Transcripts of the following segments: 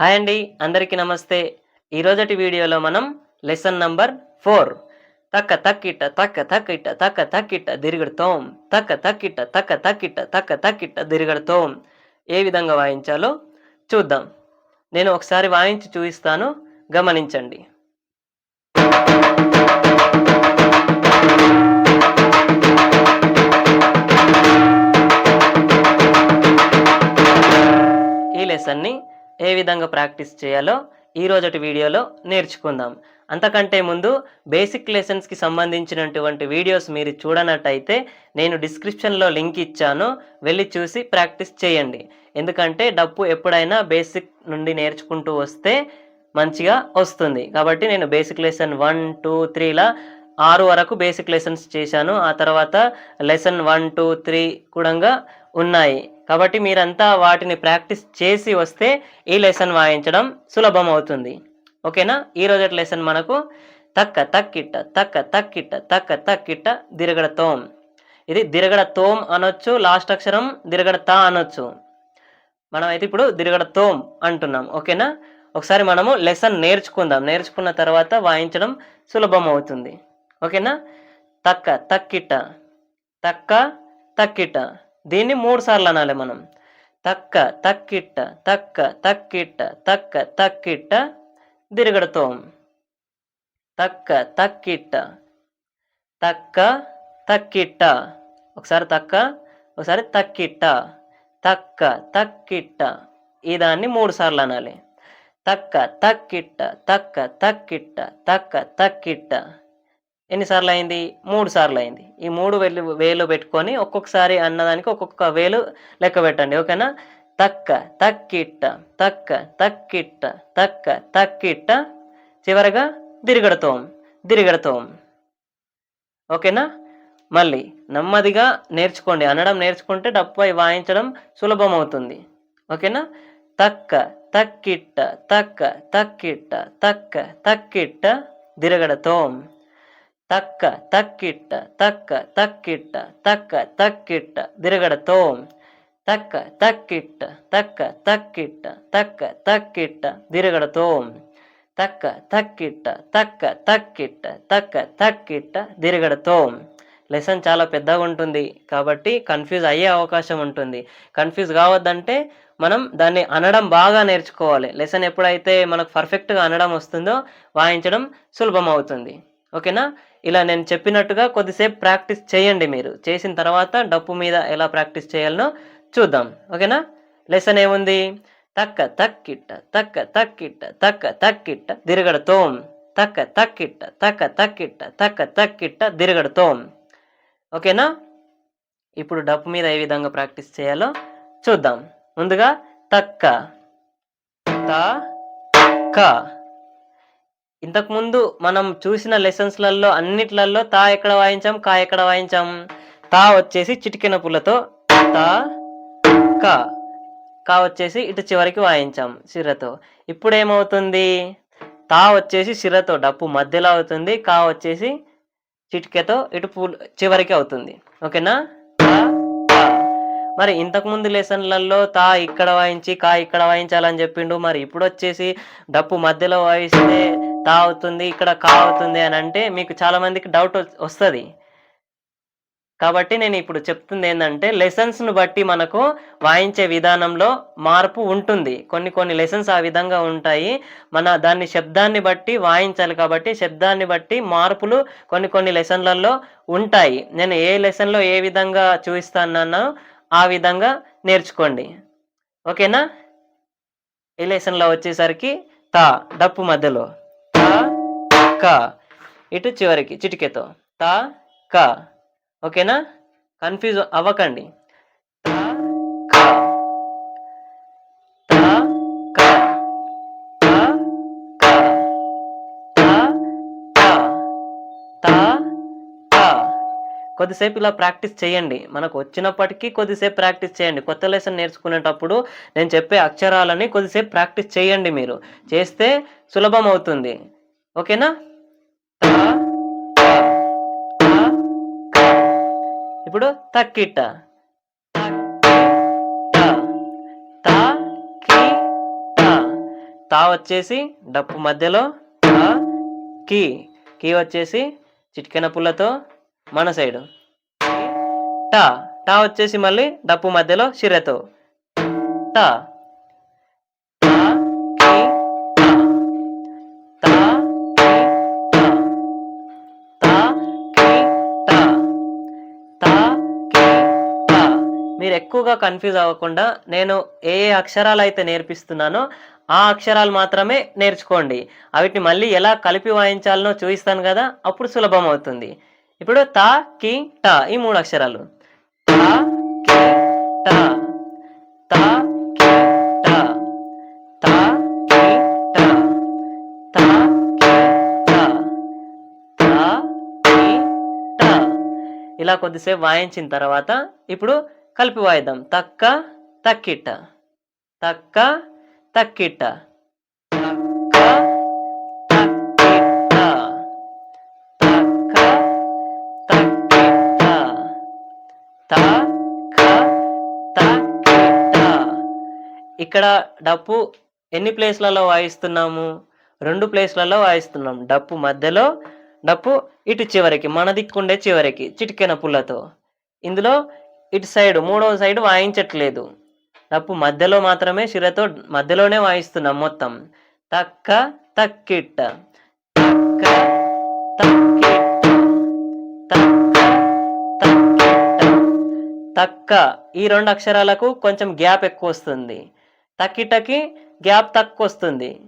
Hi అండి అందరికీ నమస్తే. ఈరోజటి వీడియోలో మనం లెసన్ నంబర్ ఫోర్. తక్క తక్కిట తక్క తక్కిట తక్క తక్కిట దిరుగుడుతోం తక్క తక్కిట తక్క తక్కిట తక్క తక్కిట దిరుగుడుతోం ఏ విధంగా వాయించాలో చూద్దాం. నేను ఒకసారి వాయించి చూపిస్తాను. గమనించండి. ఈ లెసన్ని ఏ విధంగా ప్రాక్టీస్ చేయాలో ఈ రోజటి వీడియోలో నేర్చుకుందాం. అంతకంటే ముందు బేసిక్ లెసన్స్కి సంబంధించినటువంటి వీడియోస్ మీరు చూడనట్టయితే నేను డిస్క్రిప్షన్లో లింక్ ఇచ్చాను వెళ్ళి చూసి ప్రాక్టీస్ చేయండి. ఎందుకంటే డప్పు ఎప్పుడైనా బేసిక్ నుండి నేర్చుకుంటూ వస్తే మంచిగా వస్తుంది. కాబట్టి నేను బేసిక్ లెసన్ వన్ టూ త్రీలా ఆరు వరకు బేసిక్ లెసన్స్ చేశాను. ఆ తర్వాత లెసన్ వన్ టూ త్రీ కూడా ఉన్నాయి. కాబట్టి మీరంతా వాటిని ప్రాక్టీస్ చేసి వస్తే ఈ లెసన్ వాయించడం సులభం అవుతుంది ఓకేనా? ఈ రోజు లెసన్ మనకు తక్క తక్కిట్ట తక్క తక్కిట్ట తక్క తక్కిట్ట దిరగడ తోం ఇది దిరగడ తోం అనొచ్చు లాస్ట్ అక్షరం దిరగడ తా అనొచ్చు. మనం అయితే ఇప్పుడు దిరగడ తోం అంటున్నాం. ఓకేనా? ఒకసారి మనము లెసన్ నేర్చుకుందాం. నేర్చుకున్న తర్వాత వాయించడం సులభం అవుతుంది ఓకేనా? తక్క తక్కిట తక్క తక్కిట దీన్ని మూడు సార్లు అనాలి మనం. తక్క తక్కిట్ట తక్క తక్కిట్ట తక్క తక్కిట్ట దిరగడతోం. తక్క తక్కిట్ట తక్క తక్కిట్ట. ఒకసారి తక్క ఒకసారి తక్కిట్ట. తక్క తక్కిట్ట. ఈ దాన్ని మూడు సార్లు అనాలి. తక్క తక్కిట్ట తక్క తక్కిట్ట తక్క తక్కిట్ట. ఎన్నిసార్లు అయింది? మూడు సార్లు అయింది. ఈ మూడు వేలు వేలు పెట్టుకొని ఒక్కొక్కసారి అన్నదానికి ఒక్కొక్క వేలు లెక్క పెట్టండి. ఓకేనా? తక్క తక్కిట్ట తక్క తక్కిట్ట తక్క తక్కిట్ట. చివరగా దిరిగడతాం దిరిగడతాం. ఓకేనా? మళ్ళీ నెమ్మదిగా నేర్చుకోండి. అనడం నేర్చుకుంటే డప్పై వాయించడం సులభం అవుతుంది. ఓకేనా? తక్క తక్కిట్ట తక్క తక్కిట్ట తక్క తక్కిట్ట దిరగడతోం. తక్క తక్కిట్ట తక్క తక్కిట్ట తక్క తక్కిట్ట దిరగడతోం తక్క తక్కిట్ట తక్క తక్కిట్ట తక్క తక్కిట్ట దిరగడతోం తక్క తక్కిట్ట తక్క తక్కిట్ట తక్క తక్కిట్ట దిరగడతో లెసన్ చాలా పెద్దగా ఉంటుంది కాబట్టి కన్ఫ్యూజ్ అయ్యే అవకాశం ఉంటుంది. కన్ఫ్యూజ్ కావద్దంటే మనం దాన్ని అనడం బాగా నేర్చుకోవాలి. లెసన్ ఎప్పుడైతే మనకు పర్ఫెక్ట్గా అనడం వస్తుందో వాయించడం సులభం అవుతుంది ఓకేనా? ఇలా నేను చెప్పినట్టుగా కొద్దిసేపు ప్రాక్టీస్ చేయండి మీరు. చేసిన తర్వాత డప్పు మీద ఎలా ప్రాక్టీస్ చేయాలనో చూద్దాం. ఓకేనా? లెసన్ ఏముంది? తక్క తక్కిట్ట తక్క తక్కిట్ట తక్క తక్కిట్ట దిరగడతోం. తక్క తక్కిట్ట తక్క తక్కిట్ట తక్క తక్కిట్ట దిరగడతోం. ఓకేనా? ఇప్పుడు డప్పు మీద ఏ విధంగా ప్రాక్టీస్ చేయాలో చూద్దాం. ముందుగా తక్క త క. ఇంతకుముందు మనం చూసిన లెసన్స్లలో అన్నిట్లలో తా ఎక్కడ వాయించాం? కా ఎక్కడ వాయించాం? తా వచ్చేసి చిటికెన పుల్లతో తా కా కా వచ్చేసి ఇటు చివరికి వాయించాం సిర్రతో ఇప్పుడు ఏమవుతుంది తా వచ్చేసి సిరతో డప్పు మధ్యలో అవుతుంది కా వచ్చేసి చిటికెతో ఇటు పూల్ చివరికి అవుతుంది. ఓకేనా? మరి ఇంతకుముందు లెసన్లలో తా ఇక్కడ వాయించి కా ఇక్కడ వాయించాలని చెప్పిండు. మరి ఇప్పుడు వచ్చేసి డప్పు మధ్యలో వాయిస్తే తా అవుతుంది ఇక్కడ కా అవుతుంది అని అంటే మీకు చాలా మందికి డౌట్ వస్తుంది. కాబట్టి నేను ఇప్పుడు చెప్తుంది ఏంటంటే లెసన్స్ను బట్టి మనకు వాయించే విధానంలో మార్పు ఉంటుంది. కొన్ని కొన్ని లెసన్స్ ఆ విధంగా ఉంటాయి. మన దాన్ని శబ్దాన్ని బట్టి వాయించాలి కాబట్టి శబ్దాన్ని బట్టి మార్పులు కొన్ని కొన్ని లెసన్లలో ఉంటాయి. నేను ఏ లెసన్లో ఏ విధంగా చూపిస్తానో ఆ విధంగా నేర్చుకోండి. ఓకేనా? ఈ లెసన్లో వచ్చేసరికి తా డప్పు మధ్యలో. క. ఇటు చివరికి చిటికెతో. త క. ఓకేనా? కన్ఫ్యూజ్ అవ్వకండి. కొద్దిసేపు ఇలా ప్రాక్టీస్ చేయండి. మనకు వచ్చినప్పటికీ కొద్దిసేపు ప్రాక్టీస్ చేయండి. కొత్త లెసన్ నేర్చుకునేటప్పుడు నేను చెప్పే అక్షరాలని కొద్దిసేపు ప్రాక్టీస్ చేయండి మీరు. చేస్తే సులభం అవుతుంది ఓకేనా? ఇప్పుడు తక్కిట తా వచ్చేసి డప్పు మధ్యలో. కీ కీ వచ్చేసి చిటికెన పుల్లతో మన సైడు. టా. టా వచ్చేసి మళ్ళీ డప్పు మధ్యలో శిరతో టా. మీరు ఎక్కువగా కన్ఫ్యూజ్ అవ్వకుండా నేను ఏ ఏ అక్షరాలు అయితే నేర్పిస్తున్నానో ఆ అక్షరాలు మాత్రమే నేర్చుకోండి. వాటిని మళ్ళీ ఎలా కలిపి వాయించాలనో చూపిస్తాను కదా అప్పుడు సులభం అవుతుంది. ఇప్పుడు తా కి ట ఈ మూడు అక్షరాలు. తా కి టా. తా కి టా. తా కి టా. తా కి తా కి ఇలా కొద్దిసేపు వాయించిన తర్వాత ఇప్పుడు కలిపి వాయిద్దాం తక్క తక్కిట్ట. తక్క తక్కిట్ట. తక్క తక్కిట్ట. తక్క తక్కిట్ట. తక్క తక్కిట్ట. ఇక్కడ డప్పు ఎన్ని ప్లేస్లలో వాయిస్తున్నాము? రెండు ప్లేస్లలో వాయిస్తున్నాం. డప్పు మధ్యలో డప్పు ఇటు చివరికి మన దిక్కుండే చివరికి చిటికెన పుల్లతో. ఇందులో ఇటు సైడ్ మూడవ సైడ్ వాయించట్లేదు. డప్పు మధ్యలో మాత్రమే శిరతో మధ్యలోనే వాయిస్తున్నాం మొత్తం. తక్క తక్కిట్ట. తక్క తక్కిట్ట. తక్క తక్కిట్ట. తక్క ఈ రెండు అక్షరాలకు కొంచెం గ్యాప్ ఎక్కువ వస్తుంది. తక్కిటకి గ్యాప్ తక్కువ వస్తుంది.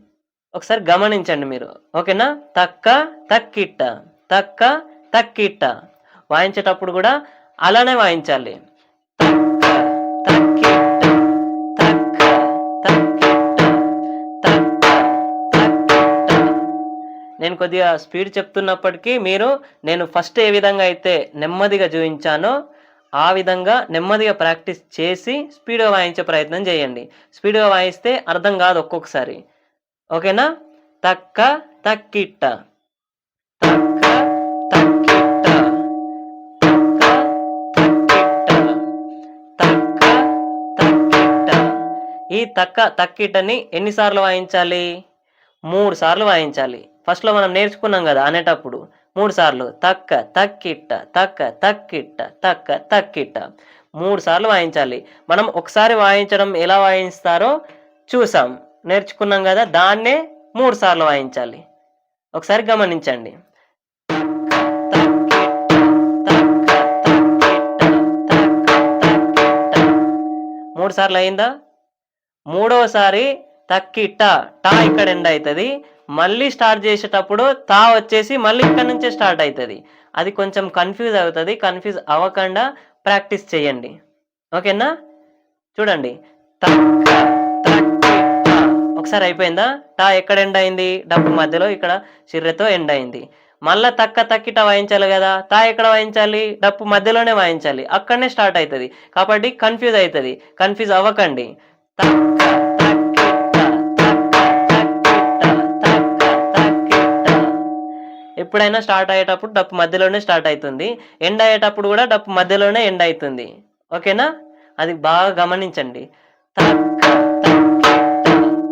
ఒకసారి గమనించండి మీరు. ఓకేనా? తక్క తక్కిట్ట. తక్క తక్కిట్ట. వాయించేటప్పుడు కూడా అలానే వాయించాలి. నేను కొద్దిగా స్పీడ్ చెప్తున్నప్పటికీ మీరు నేను ఫస్ట్ ఏ విధంగా అయితే నెమ్మదిగా చూపించానో ఆ విధంగా నెమ్మదిగా ప్రాక్టీస్ చేసి స్పీడ్గా వాయించే ప్రయత్నం చేయండి. స్పీడ్గా వాయిస్తే అర్థం కాదు ఒక్కొక్కసారి. ఓకేనా? తక్క తక్కిట్ట. తక్క తక్కిట్ట. తక్క తక్కిట్ట. తక్క తక్కిట్ట. ఈ తక్క తక్కిట్టని ఎన్నిసార్లు వాయించాలి? మూడు సార్లు వాయించాలి. ఫస్ట్లో మనం నేర్చుకున్నాం కదా అనేటప్పుడు మూడు సార్లు తక్క తక్కిట్ట తక్క తక్కిట్ట తక్క తక్కిట్ట. మూడు సార్లు వాయించాలి. మనం ఒకసారి వాయించడం ఎలా వాయిస్తారో చూసాం. నేర్చుకున్నాం కదా దాన్నే మూడు సార్లు వాయించాలి. ఒకసారి గమనించండి. మూడు సార్లు అయిందా? మూడవసారి తక్కిట్ట టా ఇక్కడ ఎండ్ అవుతుంది. మళ్ళీ స్టార్ట్ చేసేటప్పుడు తా వచ్చేసి మళ్ళీ ఇక్కడ నుంచే స్టార్ట్ అవుతుంది అది కొంచెం కన్ఫ్యూజ్ అవుతుంది. కన్ఫ్యూజ్ అవ్వకుండా ప్రాక్టీస్ చేయండి. ఓకేనా? చూడండి. ఒకసారి అయిపోయిందా? టా ఎక్కడ ఎండ్ అయింది? డబ్బు మధ్యలో ఇక్కడ చిర్రెతో ఎండ్ అయింది. మళ్ళా తక్క తక్కిట వాయించాలి కదా? తా ఎక్కడ వాయించాలి? డప్పు మధ్యలోనే వాయించాలి. అక్కడనే స్టార్ట్ అవుతుంది కాబట్టి కన్ఫ్యూజ్ అవుతుంది. కన్ఫ్యూజ్ అవ్వకండి. తక్క ఎప్పుడైనా స్టార్ట్ అయ్యేటప్పుడు డప్పు మధ్యలోనే స్టార్ట్ అవుతుంది. ఎండ్ అయ్యేటప్పుడు కూడా డప్పు మధ్యలోనే ఎండ్ అవుతుంది. ఓకేనా? అది బాగా గమనించండి.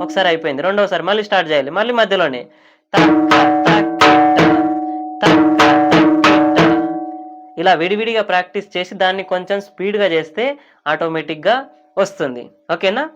ఒకసారి అయిపోయింది. రెండోసారి మళ్ళీ స్టార్ట్ చేయాలి. మళ్ళీ మధ్యలోనే. ఇలా విడివిడిగా ప్రాక్టీస్ చేసి దాన్ని కొంచెం స్పీడ్గా చేస్తే ఆటోమేటిక్గా వస్తుంది. ఓకేనా?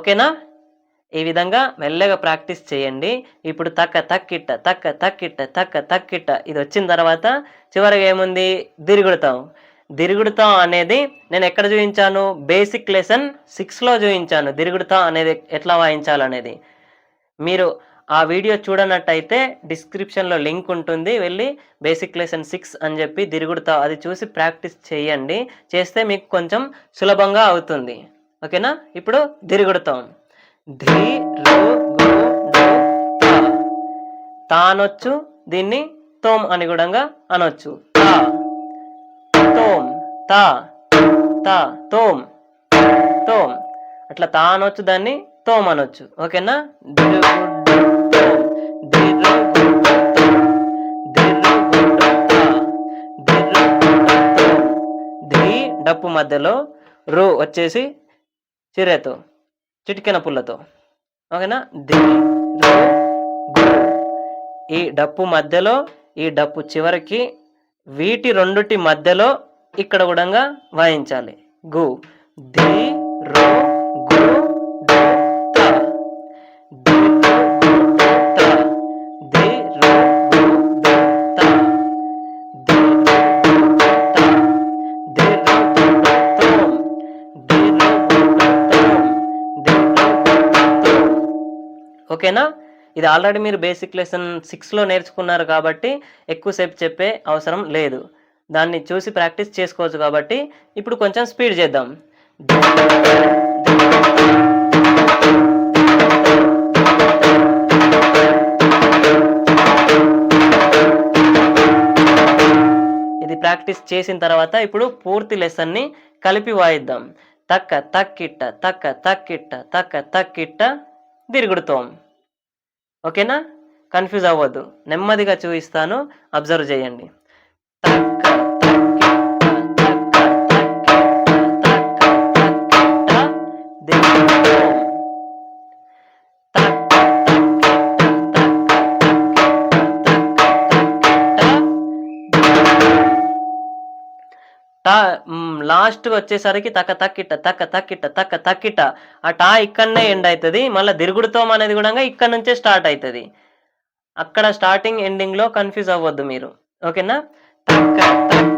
ఓకేనా? ఈ విధంగా మెల్లగా ప్రాక్టీస్ చేయండి. ఇప్పుడు తక్క తక్కిట్ట తక్క తక్కిట్ట తక్క తక్కిట్ట. ఇది వచ్చిన తర్వాత చివరిగా ఏముంది? దిరుగుడుతాం. దిరుగుడుతాం అనేది నేను ఎక్కడ చూపించాను? బేసిక్ లెసన్ సిక్స్లో చూపించాను. దిరుగుడుతాం అనేది ఎట్లా వాయించాలనేది. మీరు ఆ వీడియో చూడనట్టయితే డిస్క్రిప్షన్లో లింక్ ఉంటుంది. వెళ్ళి బేసిక్ లెసన్ సిక్స్ అని చెప్పి దిరుగుడుతా. అది చూసి ప్రాక్టీస్ చేయండి. చేస్తే మీకు కొంచెం సులభంగా అవుతుంది. ఓకేనా? ఇప్పుడు దిరుగుడుతాం ధీ రు గు తా. అనొచ్చు దీన్ని తోమ్ అని కూడా అనొచ్చు. తా. తా. తా తోమ్ తోమ్. అట్లా తా అనొచ్చు దాన్ని తోమ్ అనొచ్చు. ఓకేనా? డప్పు మధ్యలో రు వచ్చేసి చిరేతో చిటికెన పుల్లతో. ఓకేనా? ధీ ఈ డప్పు మధ్యలో ఈ డప్పు చివరికి వీటి రెండుటి మధ్యలో ఇక్కడ కూడా వాయించాలి. గు ది రో ఓకేనా? ఇది ఆల్రెడీ మీరు బేసిక్ లెసన్ సిక్స్లో నేర్చుకున్నారు కాబట్టి ఎక్కువసేపు చెప్పే అవసరం లేదు. దాన్ని చూసి ప్రాక్టీస్ చేసుకోవచ్చు కాబట్టి ఇప్పుడు కొంచెం స్పీడ్ చేద్దాం. ఇది ప్రాక్టీస్ చేసిన తర్వాత ఇప్పుడు పూర్తి లెసన్ని కలిపి వాయిద్దాం. తక్క తక్కిట్ట తక్క తక్కిట్ట తక్క తక్కిట్ట. తిరుగుడుతాం ఓకేనా కన్ఫ్యూజ్ అవ్వద్దు నెమ్మదిగా చూపిస్తాను అబ్జర్వ్ చేయండి తక్క, లాస్ట్ వచ్చేసరికి తక్క తక్కిట తక్క తక్కిట తక్క తక్కిట. ఆ టా ఇక్కడనే ఎండ్ అవుతుంది మళ్ళీ దిరుగుడుతోం అనేది కూడా ఇక్కడ నుంచే స్టార్ట్ అవుతుంది అక్కడ స్టార్టింగ్ ఎండింగ్లో కన్ఫ్యూజ్ అవ్వద్దు మీరు. ఓకేనా? తక్క తక్క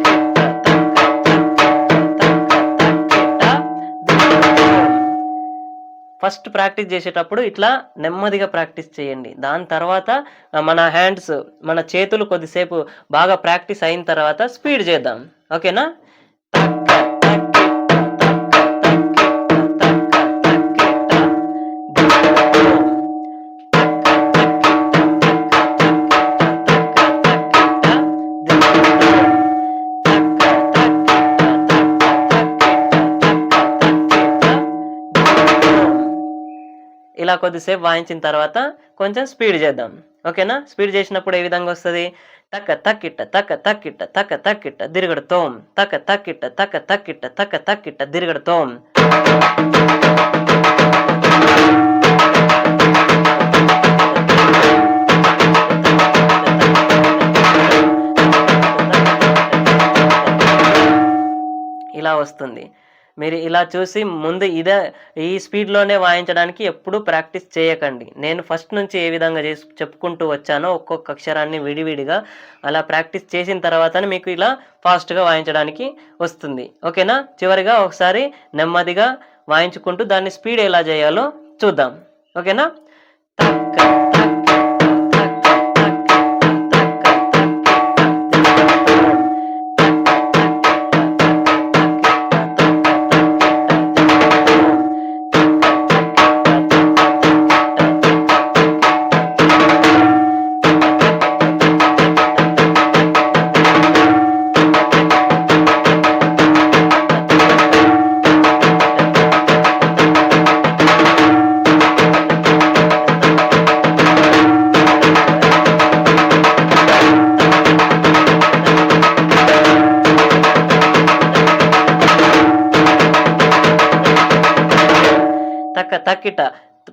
ఫస్ట్ ప్రాక్టీస్ చేసేటప్పుడు ఇట్లా నెమ్మదిగా ప్రాక్టీస్ చేయండి. దాని తర్వాత మన హ్యాండ్స్ మన చేతులు కొద్దిసేపు బాగా ప్రాక్టీస్ అయిన తర్వాత స్పీడ్ చేద్దాం. ఓకేనా? ఇలా కొద్దిసేపు వాయించిన తర్వాత కొంచెం స్పీడ్ చేద్దాం. ఓకేనా? స్పీడ్ చేసినప్పుడు ఏ విధంగా వస్తుంది? తక్క తక్కిట్ట తక్క తక్కిట్ట తక్క తక్కిట్ట దిరగడతోం తక్క తక్కిట్ట తక్క తక్కిట్ట తక్క తక్కిట్ట దిరగడతోం ఇలా వస్తుంది. మీరు ఇలా చూసి ముందు ఇదే ఈ స్పీడ్లోనే వాయించడానికి ఎప్పుడూ ప్రాక్టీస్ చేయకండి. నేను ఫస్ట్ నుంచి ఏ విధంగా చేసి చెప్పుకుంటూ వచ్చానో ఒక్కొక్క అక్షరాన్ని విడివిడిగా అలా ప్రాక్టీస్ చేసిన తర్వాతనే మీకు ఇలా ఫాస్ట్గా వాయించడానికి వస్తుంది. ఓకేనా? చివరిగా ఒకసారి నెమ్మదిగా వాయించుకుంటూ దాన్ని స్పీడ్ ఎలా చేయాలో చూద్దాం. ఓకేనా?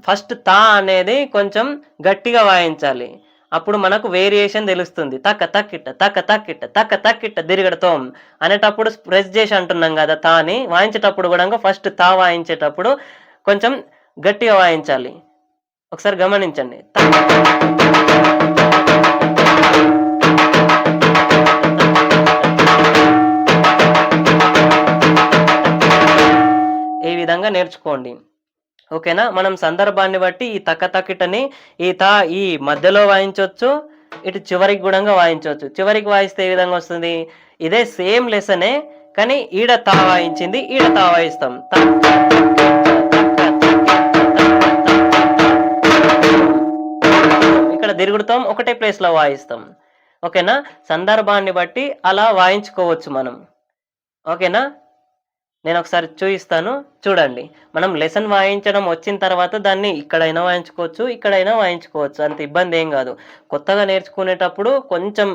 ఫస్ట్ తా అనేది కొంచెం గట్టిగా వాయించాలి. అప్పుడు మనకు వేరియేషన్ తెలుస్తుంది. తక్క తక్కిట్ట తక్క తక్కిట్ట తక్క తక్కిట్ట దిరగడతోం అనేటప్పుడు ప్రెస్ చేసి అంటున్నాం కదా తా అని వాయించేటప్పుడు కూడా ఫస్ట్ తా వాయించేటప్పుడు కొంచెం గట్టిగా వాయించాలి. ఒకసారి గమనించండి. ఈ విధంగా నేర్చుకోండి. ఓకేనా? మనం సందర్భాన్ని బట్టి ఈ తక్క తక్కిటని ఈ తా ఈ మధ్యలో వాయించవచ్చు ఇటు చివరికి కూడా వాయించవచ్చు చివరికి వాయిస్తే ఏ విధంగా వస్తుంది? ఇదే సేమ్ లెసనే కానీ ఈడ తా వాయించింది ఈడ తా వాయిస్తాం. ఇక్కడ తిరుగుతాం ఒకటే ప్లేస్లో వాయిస్తాం. ఓకేనా? సందర్భాన్ని బట్టి అలా వాయించుకోవచ్చు మనం. ఓకేనా? నేను ఒకసారి చూపిస్తాను చూడండి. మనం లెసన్ వాయించడం వచ్చిన తర్వాత దాన్ని ఇక్కడైనా వాయించుకోవచ్చు ఇక్కడైనా వాయించుకోవచ్చు. అంత ఇబ్బంది ఏం కాదు. కొత్తగా నేర్చుకునేటప్పుడు కొంచెం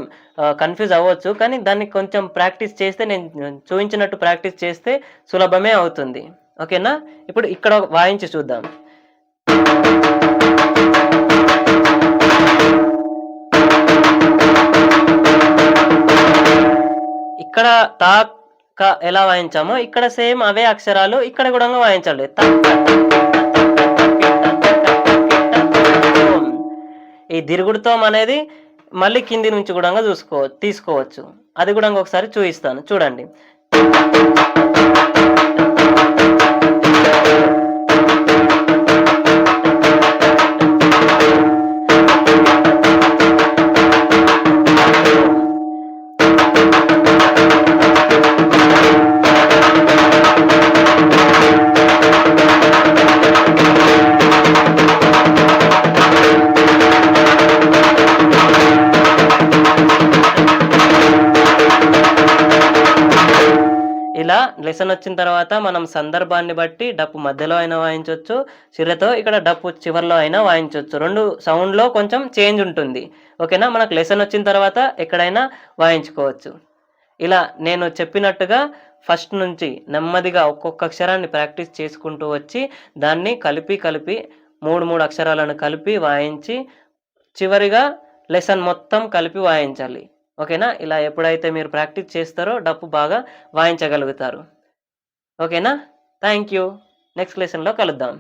కన్ఫ్యూజ్ అవ్వచ్చు. కానీ దాన్ని కొంచెం ప్రాక్టీస్ చేస్తే నేను చూపించినట్టు ప్రాక్టీస్ చేస్తే సులభమే అవుతుంది. ఓకేనా? ఇప్పుడు ఇక్కడ వాయించి చూద్దాం. ఇక్కడ తా క ఎలా వాయించామో ఇక్కడ సేమ్ అవే అక్షరాలు ఇక్కడ కూడా వాయించాలి ఈ దిరుగుడుతోం అనేది మళ్ళీ కింది నుంచి కూడా చూసుకో తీసుకోవచ్చు అది కూడా ఒకసారి చూపిస్తాను చూడండి సందర్భాన్ని బట్టి డప్పు మధ్యలో అయినా వాయించవచ్చు చిరతో ఇక్కడ డప్పు చివరిలో అయినా వాయించవచ్చు రెండు సౌండ్లో కొంచెం చేంజ్ ఉంటుంది. ఓకేనా? మనకు లెసన్ వచ్చిన తర్వాత ఎక్కడైనా వాయించుకోవచ్చు. ఇలా నేను చెప్పినట్టుగా ఫస్ట్ నుంచి నెమ్మదిగా ఒక్కొక్క అక్షరాన్ని ప్రాక్టీస్ చేసుకుంటూ వచ్చి దాన్ని కలిపి కలిపి మూడు మూడు అక్షరాలను కలిపి వాయించి చివరిగా లెసన్ మొత్తం కలిపి వాయించాలి. ఓకేనా? ఇలా ఎప్పుడైతే మీరు ప్రాక్టీస్ చేస్తారో డప్పు బాగా వాయించగలుగుతారు. ఓకేనా? Thank you. నెక్స్ట్ లెసన్లో కలుద్దాం.